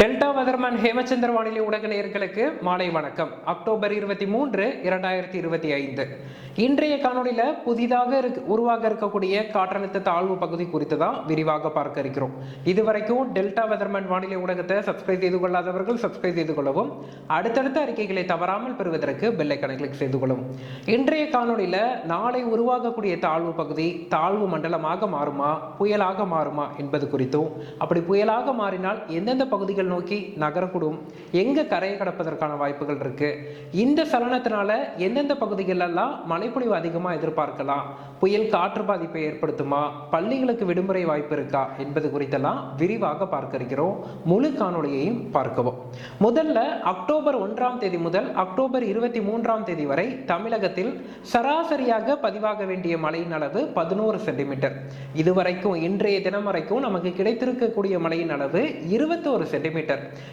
Delta weatherman Hemachandra வானிலை உலக நேர்களுக்கு மாலை வணக்கம். அக்டோபர் இருபத்தி மூன்று இரண்டாயிரத்தி இருபத்தி ஐந்து. இன்றைய காணொளியில புதிதாக இருக்கு உருவாக இருக்கக்கூடிய காற்றழுத்த தாழ்வு பகுதி குறித்து தான் விரிவாக பார்க்க இருக்கிறோம். இதுவரைக்கும் டெல்டா வெதர்மன் வானிலை ஊடகத்தை சப்ஸ்கிரைப் செய்து கொள்ளாதவர்கள் சப்ஸ்கிரைப் செய்து கொள்ளவும் அடுத்தடுத்த அறிக்கைகளை தவறாமல் பெறுவதற்கு பெல்லைக்கனை கிளிக் செய்து கொள்ளும் இன்றைய காணொளியில நாளை உருவாகக்கூடிய தாழ்வு பகுதி தாழ்வு மண்டலமாக மாறுமா புயலாக மாறுமா என்பது குறித்தும் அப்படி புயலாக மாறினால் எந்தெந்த பகுதிகள் நோக்கி நகரக்கூடும். எங்க கரையை கடப்பதற்கான வாய்ப்புகள் இருக்கு? இந்த சலனத்தினால எந்தெந்த பகுதிகளெல்லாம் மழைப்பொழிவு அதிகமா எதிர்பார்க்கலாம்? புயல் காற்று பாதிப்பை ஏற்படுத்துமா? பள்ளிகளுக்கு விடுமுறை வாய்ப்பு இருக்கா? என்பது குறித்தெல்லாம் விரிவாக பார்க்க இருக்கிறோம். முழு காணொளியையும் பார்க்கவும். முதல்ல அக்டோபர் ஒன்றாம் தேதி முதல் அக்டோபர் இருபத்தி மூன்றாம் தேதி வரை தமிழகத்தில் சராசரியாக பதிவாக வேண்டிய மழையின் அளவு பதினோரு சென்டிமீட்டர். இதுவரைக்கும் இன்றைய தினம் வரைக்கும் நமக்கு கிடைத்திருக்கக்கூடிய மழையின் அளவு இருபத்தோரு சென்டிமீட்டர்.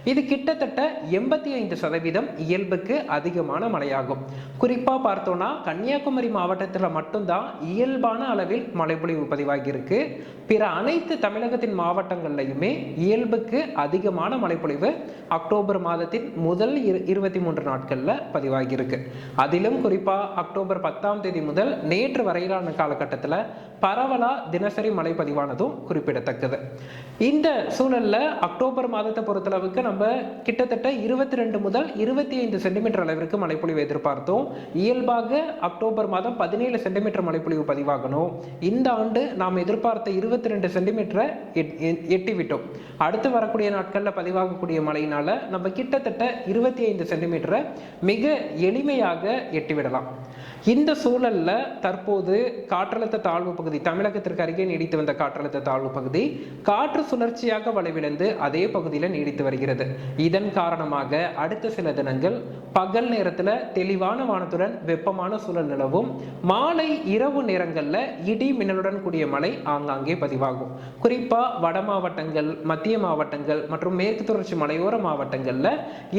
இது கிட்டத்தட்ட எண்பத்தி ஐந்து சதவீதம் இயல்புக்கு அதிகமான மழையாகும். குறிப்பா பார்த்தோம்னா கன்னியாகுமரி மாவட்டத்தில் மட்டும்தான் இயல்பான அளவில் மழைப்பொழிவு பதிவாகியிருக்கு. பிற அனைத்து தமிழகத்தின் மாவட்டங்கள்லையுமே இயல்புக்கு அதிகமான மழைப்பொழிவு அக்டோபர் மாதத்தின் முதல் இரு- இருபத்தி மூன்று நாட்கள்ல பதிவாகியிருக்கு. அதிலும் குறிப்பா அக்டோபர் பத்தாம் தேதி முதல் நேற்று வரையிலான காலகட்டத்தில் பரவலாக தினசரி மழை பதிவானதும் குறிப்பிடத்தக்கது. இந்த சூழலில் அக்டோபர் மாதத்தை பொறுத்தளவுக்கு நம்ம கிட்டத்தட்ட இருபத்தி ரெண்டு முதல் இருபத்தி ஐந்து சென்டிமீட்டர் அளவிற்கு மழைப்பொழிவு எதிர்பார்த்தோம். இயல்பாக அக்டோபர் மாதம் பதினேழு சென்டிமீட்டர் மழைப்பொழிவு பதிவாகணும். இந்த ஆண்டு நாம் எதிர்பார்த்த இருபத்தி ரெண்டு சென்டிமீட்டரை எட்டி விட்டோம் அடுத்து வரக்கூடிய நாட்களில் பதிவாகக்கூடிய மழையினால நம்ம கிட்டத்தட்ட இருபத்தி ஐந்து சென்டிமீட்டரை மிக எளிமையாக எட்டிவிடலாம். இந்த சூழல்ல தற்போது காற்றழுத்த தாழ்வு பகுதி தமிழகத்திற்கு அருகே நீடித்து வந்த காற்றழுத்த தாழ்வு பகுதி காற்று சுழற்சியாக வலுவிழந்து அதே பகுதியில் நீடித்து வருகிறது. இதன் காரணமாக அடுத்த சில தினங்கள் பகல் நேரத்துல தெளிவான வானத்துடன் வெப்பமான சூழல் நிலவும். மாலை இரவு நேரங்கள்ல இடி மின்னலுடன் கூடிய மழை ஆங்காங்கே பதிவாகும். குறிப்பா வட மாவட்டங்கள் மத்திய மாவட்டங்கள் மற்றும் மேற்கு தொடர்ச்சி மலையோர மாவட்டங்கள்ல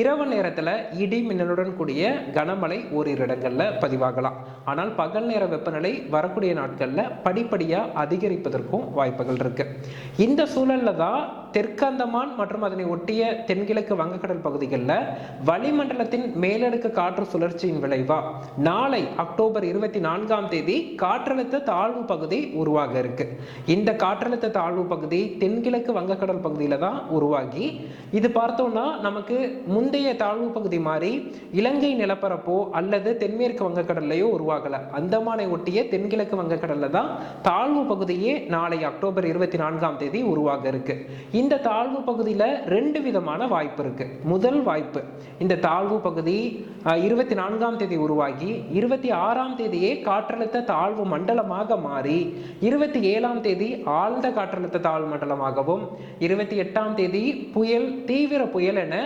இரவு நேரத்துல இடி மின்னலுடன் கூடிய கனமழை ஓரிரு இடங்களில் பதிவாகும். பதிவாகலாம் ஆனால் பகல் நேர வெப்பநிலை வரக்கூடிய நாட்களில் படிப்படியா அதிகரிப்பதற்கும் வாய்ப்புகள் இருக்கு. இந்த சூழல்ல தான் தெற்கந்தமான் மற்றும் அதனை ஒட்டிய தென்கிழக்கு வங்கக்கடல் பகுதிகளில் வளிமண்டலத்தின் மேலடுக்கு காற்று சுழற்சியின் விளைவா. நாளை அக்டோபர் இருபத்தி நான்காம் தேதி காற்றழுத்த தாழ்வு பகுதி உருவாக இருக்கு. இந்த காற்றழுத்த தாழ்வு பகுதி தென்கிழக்கு வங்கக்கடல் பகுதியில் தான் உருவாகி. இது பார்த்தோம்னா நமக்கு முந்தைய தாழ்வு பகுதி மாதிரி இலங்கை நிலப்பரப்போ அல்லது தென்மேற்கு வங்கக்கடல்லையோ உருவாகல. அந்தமானை ஒட்டிய தென்கிழக்கு வங்கக்கடல்ல தான் தாழ்வு பகுதியே நாளை அக்டோபர் இருபத்தி நான்காம் தேதி உருவாக இருக்கு. இந்த தாழ்வு பகுதியில் ரெண்டு விதமான வாய்ப்பு இருக்குது முதல் வாய்ப்பு இந்த தாழ்வு பகுதி இருபத்தி நான்காம் தேதி உருவாகி இருபத்தி ஆறாம் தேதியே காற்றழுத்த தாழ்வு மண்டலமாக மாறி இருபத்தி ஏழாம் தேதி ஆழ்ந்த காற்றழுத்த தாழ்வு மண்டலமாகவும் இருபத்தி எட்டாம் தேதி புயல் தீவிர புயல் என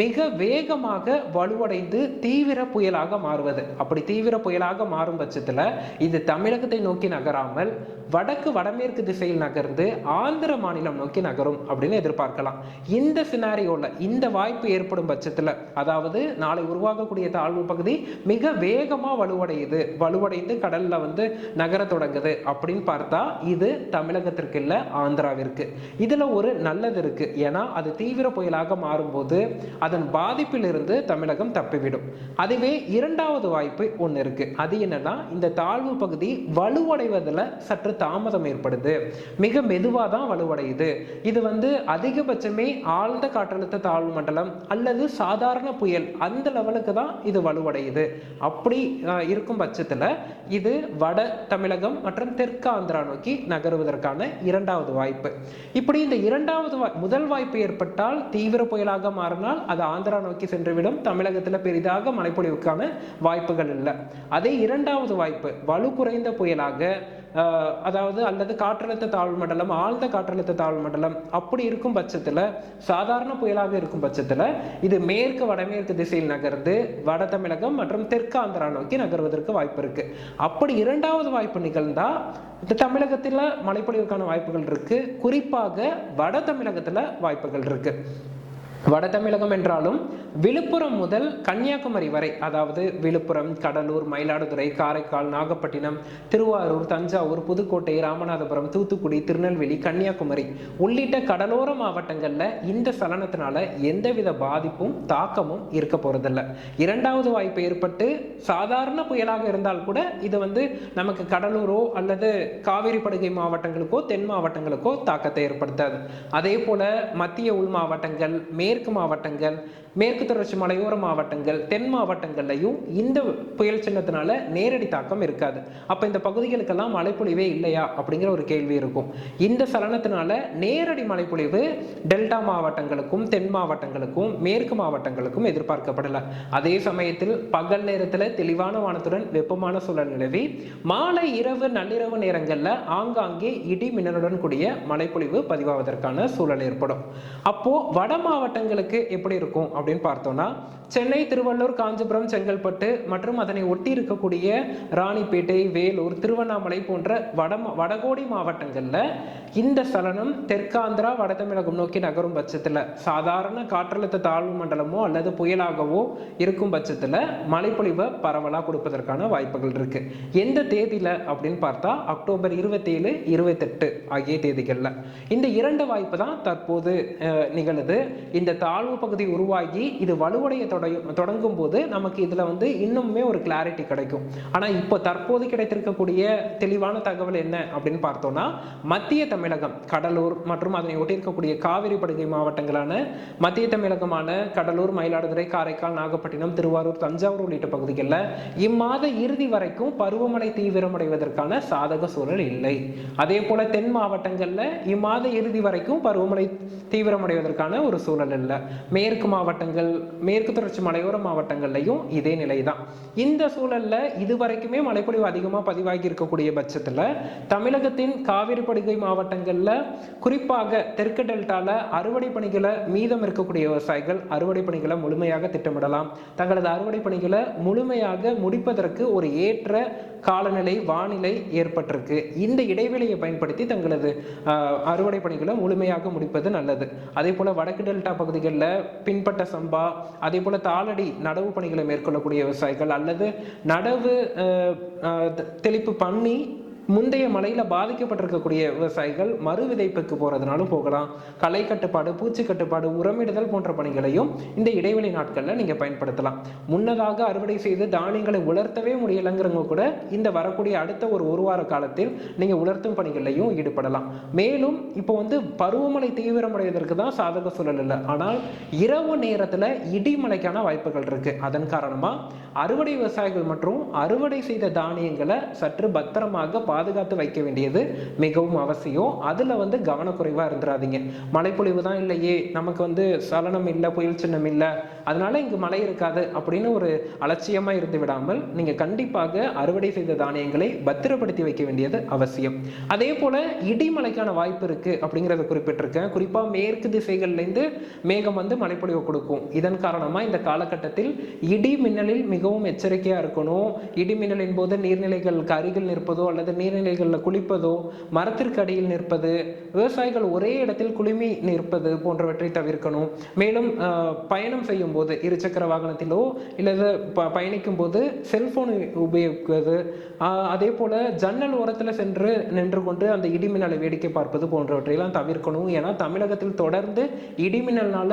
மிக வேகமாக வலுவடைந்து தீவிர புயலாக மாறுவது. அப்படி தீவிர புயலாக மாறும் பட்சத்தில் இது தமிழகத்தை நோக்கி நகராமல் வடக்கு வடமேற்கு திசையில் நகர்ந்து ஆந்திர மாநிலம் நோக்கி நகரும் அப்படின்னு எதிர்பார்க்கலாம். இந்த சினாரியோவில் இந்த வாய்ப்பு ஏற்படும் பட்சத்தில் அதாவது நாளை உருவாகக்கூடிய தாழ்வு பகுதி மிக வேகமாக வலுவடையுது வலுவடைந்து கடலில் வந்து நகர தொடங்குது அப்படின்னு பார்த்தா இது தமிழகத்திற்கு இல்லை ஆந்திராவிற்கு. இதில் ஒரு நல்லது இருக்குது ஏன்னா அது தீவிர புயலாக மாறும்போது அதன் பாதிப்பிலிருந்து தமிழகம் தப்பிவிடும். அதுவே இரண்டாவது வாய்ப்பு ஒன்று இருக்கு. அது என்னன்னா இந்த தாழ்வு பகுதி வலுவடைவதில் சற்று தாமதம் ஏற்படுது. மிக மெதுவாக தான் வலுவடையுது. இது வந்து அதிகபட்சமே ஆழ்ந்த காற்றழுத்த தாழ்வு மண்டலம் அல்லது சாதாரண புயல் அந்த லெவலுக்கு தான் இது வலுவடையுது. அப்படி இருக்கும் பட்சத்தில் இது வட தமிழகம் மற்றும் தெற்கு ஆந்திரா நோக்கி நகருவதற்கான இரண்டாவது வாய்ப்பு. இப்படி இந்த இரண்டாவது வாய்- முதல் வாய்ப்பு ஏற்பட்டால் தீவிர புயலாக மாறினால் அது ஆந்திரா நோக்கி சென்றுவிடும். தமிழகத்தில் பெரிதாக மழைப்பொழிவுக்கான வாய்ப்புகள் இல்லை. அதே இரண்டாவது வாய்ப்பு வலு குறைந்த புயலாக அதாவது அல்லது காற்றழுத்த தாழ்வு மண்டலம் ஆழ்ந்த காற்றழுத்த தாழ்வு மண்டலம் அப்படி இருக்கும் பட்சத்தில் சாதாரண புயலாக இருக்கும் பட்சத்தில் இது மேற்கு வடமேற்கு திசையில் நகர்ந்து வட தமிழகம் மற்றும் தெற்கு ஆந்திரா நோக்கி நகர்வதற்கு வாய்ப்பு இருக்கு. அப்படி இரண்டாவது வாய்ப்பு நிகழ்ந்தா இந்த தமிழகத்தில் மழைப்பொழிவுக்கான வாய்ப்புகள் இருக்கு. குறிப்பாக வட தமிழகத்தில் வாய்ப்புகள் இருக்கு. வட தமிழகம் என்றாலும் விழுப்புரம் முதல் கன்னியாகுமரி வரை அதாவது விழுப்புரம் கடலூர் மயிலாடுதுறை காரைக்கால் நாகப்பட்டினம் திருவாரூர் தஞ்சாவூர் புதுக்கோட்டை ராமநாதபுரம் தூத்துக்குடி திருநெல்வேலி கன்னியாகுமரி உள்ளிட்ட கடலோர மாவட்டங்களில் இந்த சலனத்தினால எந்தவித பாதிப்பும் தாக்கமும் இருக்க போறதில்ல. இரண்டாவது வாய்ப்பு ஏற்பட்டு சாதாரண புயலாக இருந்தால் கூட இது வந்து நமக்கு கடலூரோ அல்லது காவிரி படுகை மாவட்டங்களுக்கோ தென் மாவட்டங்களுக்கோ தாக்கத்தை ஏற்படுத்தாது. அதே போல மத்திய உள் மாவட்டங்கள் மே மேற்கு மாவட்டங்கள் மேற்கு தொடர்ச்சி மலையோர மாவட்டங்கள் தென் மாவட்டங்கள்லையும் இந்த புயல் சின்னத்தினால நேரடி தாக்கம் இருக்காது. அப்போ இந்த பகுதிகளுக்கெல்லாம் மழைப்பொழிவே இல்லையா? அப்படிங்கிற ஒரு கேள்வி இருக்கும். இந்த சலனத்தினால நேரடி மழைப்பொழிவு டெல்டா மாவட்டங்களுக்கும் தென் மாவட்டங்களுக்கும் மேற்கு மாவட்டங்களுக்கும் எதிர்பார்க்கப்படலை. அதே சமயத்தில் பகல் நேரத்தில் தெளிவான வானத்துடன் வெப்பமான சூழல் நிலவி மாலை இரவு நள்ளிரவு நேரங்களில் ஆங்காங்கே இடி மின்னலுடன் கூடிய மழைப்பொழிவு பதிவாவதற்கான சூழல் ஏற்படும். அப்போ வட மாவட்டங்களுக்கு எப்படி இருக்கும் அப்படின்னு பார்த்தோம்னா சென்னை திருவள்ளூர் காஞ்சிபுரம் செங்கல்பட்டு மற்றும் அதனை ஒட்டி இருக்கக்கூடிய ராணிப்பேட்டை வேலூர் திருவண்ணாமலை போன்ற வட வடகோடி மாவட்டங்களில் இந்த சலனம் தெற்காந்திரா வட தமிழகம் நோக்கி நகரும் பட்சத்தில் சாதாரண காற்றழுத்த தாழ்வு மண்டலமோ அல்லது புயலாகவோ இருக்கும் பட்சத்தில் மழைப்பொழிவை பரவலாக கொடுப்பதற்கான வாய்ப்புகள் இருக்கு. எந்த தேதியில் அப்படின்னு பார்த்தா அக்டோபர் இருபத்தேழு இருபத்தெட்டு ஆகிய தேதிகளில். இந்த இரண்டு வாய்ப்பு தான் தற்போது நிகழுது. இந்த தாழ்வு பகுதி உருவாகி இது வலுவடைய தொட- தொடங்கும் போது நமக்கு இதுல வந்து இன்னுமே ஒரு கிளாரிட்டி கிடைக்கும். ஆனா இப்போ தற்போது கிடைத்திருக்கக்கூடிய தெளிவான தகவல் என்ன அப்படின்னு பார்த்தோம்னா மத்திய தமிழகம் கடலூர் மற்றும் அதனை ஒட்டியிருக்கக்கூடிய காவிரி படுகை மாவட்டங்களான மத்திய தமிழகமான கடலூர் மயிலாடுதுறை காரைக்கால் நாகப்பட்டினம் திருவாரூர் தஞ்சாவூர் உள்ளிட்ட பகுதிகளில் இம்மாத இறுதி வரைக்கும் பருவமழை தீவிரமடைவதற்கான சாதக சூழல் இல்லை. அதே போல தென் மாவட்டங்கள்ல இம்மாத இறுதி வரைக்கும் பருவமழை தீவிரமடைவதற்கான ஒரு சூழல் இல்லை மேற்கு மாவட்டங்கள் மேற்கு தொடர்ச்சி மலையோர மாவட்டங்கள்லையும் இதே நிலை தான் இந்த சூழல்ல இதுவரைக்குமே மழைப்பொழிவு அதிகமா பதிவாகி இருக்கக்கூடிய பட்சத்துல தமிழகத்தின் காவிரி படுகை மாவட்டங்கள்ல குறிப்பாக தெற்கு டெல்டால அறுவடை பணிகளை மீதம் இருக்கக்கூடிய விவசாயிகள் அறுவடை பணிகளை முழுமையாக திட்டமிடலாம். தங்களது அறுவடை பணிகளை முழுமையாக முடிப்பதற்கு ஒரு ஏற்ற காலநிலை வானிலை ஏற்பட்டிருக்கு. இந்த இடைவெளியை பயன்படுத்தி தங்களது அறுவடை பணிகளை முழுமையாக முடிப்பது நல்லது. அதே போல வடக்கு டெல்டா பகுதிகளில் பின்பட்ட சம்பா அதே போல தாளடி நடவு பணிகளை மேற்கொள்ளக்கூடிய விவசாயிகள் அல்லது நடவு தெ- தெளிப்பு பண்ணி முந்தைய மழையில பாதிக்கப்பட்டிருக்கக்கூடிய விவசாயிகள் மறு விதைப்புக்கு போறதுனாலும் போகலாம். களை கட்டுப்பாடு பூச்சி கட்டுப்பாடு உரமிடுதல் போன்ற பணிகளையும் இந்த இடைவெளி நாட்கள்ல நீங்க பயன்படுத்தலாம். முன்னதாக அறுவடை செய்து தானியங்களை உலர்த்தவே முடியலைங்கிறவங்க கூட இந்த வரக்கூடிய அடுத்த ஒரு ஒரு வார காலத்தில் நீங்க உலர்த்தும் பணிகளையும் ஈடுபடலாம். மேலும் இப்போ வந்து பருவமழை தீவிரமடைவதற்கு தான் சாதக சூழல் இல்லை. ஆனால் இரவு நேரத்துல இடிமலைக்கான வாய்ப்புகள் இருக்கு. அதன் காரணமா அறுவடை விவசாயிகள் மற்றும் அறுவடை செய்த தானியங்களை சற்று பத்திரமாக பாதுகாத்து வைக்க வேண்டியது மிகவும் அவசியம். அதில் வந்து கவனக்குறைவாக இருந்துடாதீங்க மழைப்பொழிவு தான் இல்லையே. நமக்கு வந்து சலனம் இல்லை புயல் சின்னம் இல்லை. அதனால இங்கு மழை இருக்காது அப்படின்னு ஒரு அலட்சியமாக இருந்து விடாமல் நீங்கள் கண்டிப்பாக அறுவடை செய்த தானியங்களை பத்திரப்படுத்தி வைக்க வேண்டியது அவசியம். அதே போல இடிமலைக்கான வாய்ப்பு இருக்கு அப்படிங்கிறத குறிப்பிட்டிருக்கேன். குறிப்பாக மேற்கு திசைகள்லேருந்து மேகம் வந்து மழைப்பொழிவு கொடுக்கும். இதன் காரணமாக இந்த காலகட்டத்தில் இடி மின்னலில் மிகவும் எச்சரிக்கையாக இருக்கணும். இடி மின்னலின் போது நீர்நிலைகளுக்கு அருகில் நிற்பதோ அல்லது நீர்நிலைகளில் குளிப்பதோ மரத்திற்கு அடியில் நிற்பது விவசாயிகள் ஒரே இடத்தில் குழுமி நிற்பது போன்றவற்றை தவிர்க்கணும். மேலும் பயணம் செய்யும் போது இருசக்கர வாகனத்திலோ இல்லது ப பயணிக்கும் போது செல்போன் உபயோகிப்பது அதே போல ஜன்னல் ஓரத்தில் சென்று நின்று கொண்டு அந்த இடிமின்னலை வேடிக்கை பார்ப்பது போன்றவற்றையெல்லாம் தவிர்க்கணும். ஏன்னா தமிழகத்தில் தொடர்ந்து இடிமின்னல்னால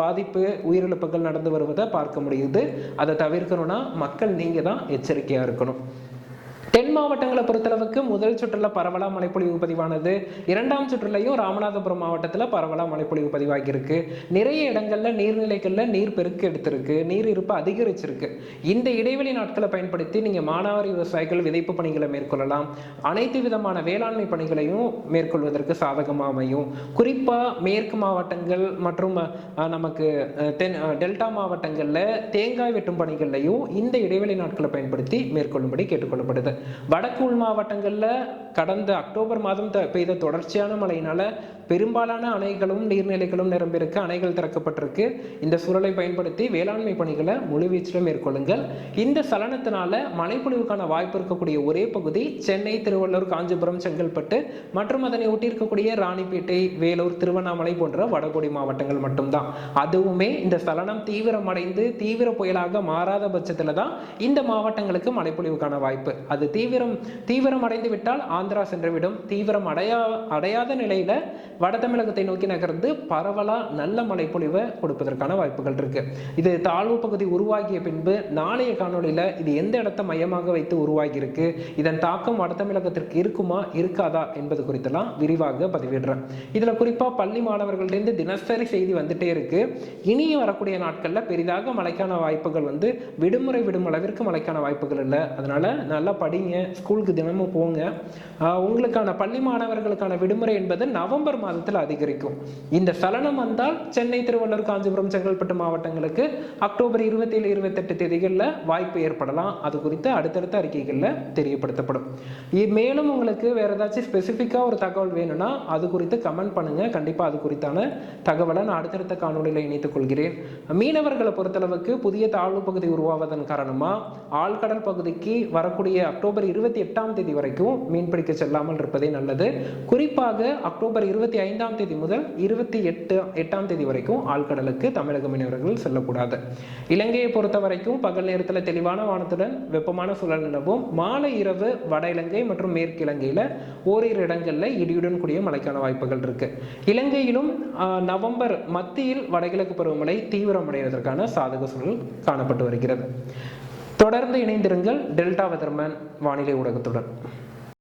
பாதிப்பு உயிரிழப்புகள் நடந்து வருவதை பார்க்க முடியுது. அதை தவிர்க்கணும்னா மக்கள் நீங்கள் தான் எச்சரிக்கையாக இருக்கணும். தென் மாவட்டங்களை பொறுத்தளவுக்கு முதல் சுற்றுல பரவலா மழைப்பொழிவு பதிவானது இரண்டாம் சுற்றுலையும் ராமநாதபுரம் மாவட்டத்தில் பரவலா மழைப்பொழிவு பதிவாகியிருக்கு நிறைய இடங்களில் நீர்நிலைகளில் நீர் பெருக்கு எடுத்திருக்கு. நீர் இருப்பு அதிகரிச்சிருக்கு. இந்த இடைவெளி நாட்களை பயன்படுத்தி நீங்கள் மானாவாரி விவசாயிகள் விதைப்பு பணிகளை மேற்கொள்ளலாம். அனைத்து விதமான வேளாண்மை பணிகளையும் மேற்கொள்வதற்கு சாதகமாக அமையும். குறிப்பாக மேற்கு மாவட்டங்கள் மற்றும் நமக்கு தென் டெல்டா மாவட்டங்களில் தேங்காய் வெட்டும் பணிகள்லையும் இந்த இடைவெளி நாட்களை பயன்படுத்தி மேற்கொள்ளும்படி கேட்டுக்கொள்ளப்படுது. வடக்கு உள் மாவட்டங்களில் கடந்த அக்டோபர் மாதம் த- பெய்த தொடர்ச்சியான மழையினால பெரும்பாலான அணைகளும் நீர்நிலைகளும் நிரம்பியிருக்கு. அணைகள் திறக்கப்பட்டிருக்கு. இந்த சூழலை பயன்படுத்தி வேளாண்மை பணிகளை முழுவீச்சில் மேற்கொள்ளுங்கள். இந்த சலனத்தினால மழைப்பொழிவுக்கான வாய்ப்பு இருக்கக்கூடிய ஒரே பகுதி சென்னை திருவள்ளூர் காஞ்சிபுரம் செங்கல்பட்டு மற்றும் அதனை ஒட்டி இருக்கக்கூடிய ராணிப்பேட்டை வேலூர் திருவண்ணாமலை போன்ற வடகோடி மாவட்டங்கள் மட்டும்தான். அதுவுமே இந்த சலனம் தீவிரமடைந்து தீவிர புயலாக மாறாத பட்சத்தில் தான் இந்த மாவட்டங்களுக்கு மழைப்பொழிவுக்கான வாய்ப்பு. அது தீவிரம் தீவிரம் அடைந்து விட்டால் ஆந்திரா சென்றுவிடும். தீவிரம் அடையா அடையாத நிலையில வட தமிழகத்தை நோக்கி நகர்ந்து பரவலாக நல்ல மழைப்பொழிவை கொடுப்பதற்கான வாய்ப்புகள் இருக்கு. இது தாழ்வு பகுதி உருவாகிய பின்பு நாளைய காணொலியில் இது எந்த இடத்தை மையமாக வைத்து உருவாகி இருக்கு இதன் தாக்கம் வட தமிழகத்திற்கு இருக்குமா இருக்காதா என்பது குறித்தெல்லாம் விரிவாக பதிவிடுறேன். இதில் குறிப்பாக பள்ளி மாணவர்களிருந்து தினசரி செய்தி வந்துட்டே இருக்கு. இனியும் வரக்கூடிய நாட்களில் பெரிதாக மழைக்கான வாய்ப்புகள் வந்து விடுமுறை விடும் அளவிற்கு மழைக்கான வாய்ப்புகள் இல்லை. அதனால நல்லா படிங்க ஸ்கூலுக்கு தினமும் போங்க. உங்களுக்கான பள்ளி மாணவர்களுக்கான விடுமுறை என்பது நவம்பர் மாதத்தில் அதிகரிக்கும். இந்த சலனம் வந்தால் சென்னை திருவள்ளூர் காஞ்சிபுரம் செங்கல்பட்டு மாவட்டங்களுக்கு அக்டோபர் இருபத்தி ஏழு இருபத்தெட்டு தேதிகளில் வாய்ப்பு ஏற்படலாம். அது குறித்து அடுத்தடுத்த அறிக்கைகளில் தெரியப்படுத்தப்படும். மேலும் உங்களுக்கு வேற ஏதாச்சும் ஸ்பெசிஃபிக்காக ஒரு தகவல் வேணும்னா அது குறித்து கமெண்ட் பண்ணுங்க. கண்டிப்பாக அது குறித்தான தகவலை நான் அடுத்தடுத்த காணொலியில் இணைத்துக் கொள்கிறேன். மீனவர்களை பொறுத்தளவுக்கு புதிய தாழ்வு பகுதி உருவாவதன் காரணமாக ஆழ்கடல் பகுதிக்கு வரக்கூடிய அக்டோபர் இருபத்தி எட்டாம் தேதி வரைக்கும் மீன்பிடிக்க செல்லாமல் இருப்பதே நல்லது. குறிப்பாக அக்டோபர் இருபத்தி ஐந்தாம் தேதி முதல் இருபத்தி எட்டு எட்டாம் தேதி வரைக்கும் ஆழ்கடலுக்கு தமிழக மீனவர்கள் செல்லக்கூடாது. இலங்கையை பொறுத்த வரைக்கும் பகல் நேரத்தில் தெளிவான வானத்துடன் வெப்பமான சூழல் நிலவும். மாலை இரவு வட இலங்கை மற்றும் மேற்கு இலங்கையில் ஓரிரு இடங்களில் இடியுடன் கூடிய மழைக்கான வாய்ப்புகள் இருக்கு. இலங்கையிலும் ஆஹ், நவம்பர் மத்தியில் வடகிழக்கு பருவமழை தீவிரமடைவதற்கான சாதக சூழல் காணப்பட்டு வருகிறது. தொடர்ந்து இணைந்திருங்கள் டெல்டா வெதர்மேன் வானிலை ஊடகத்துடன்.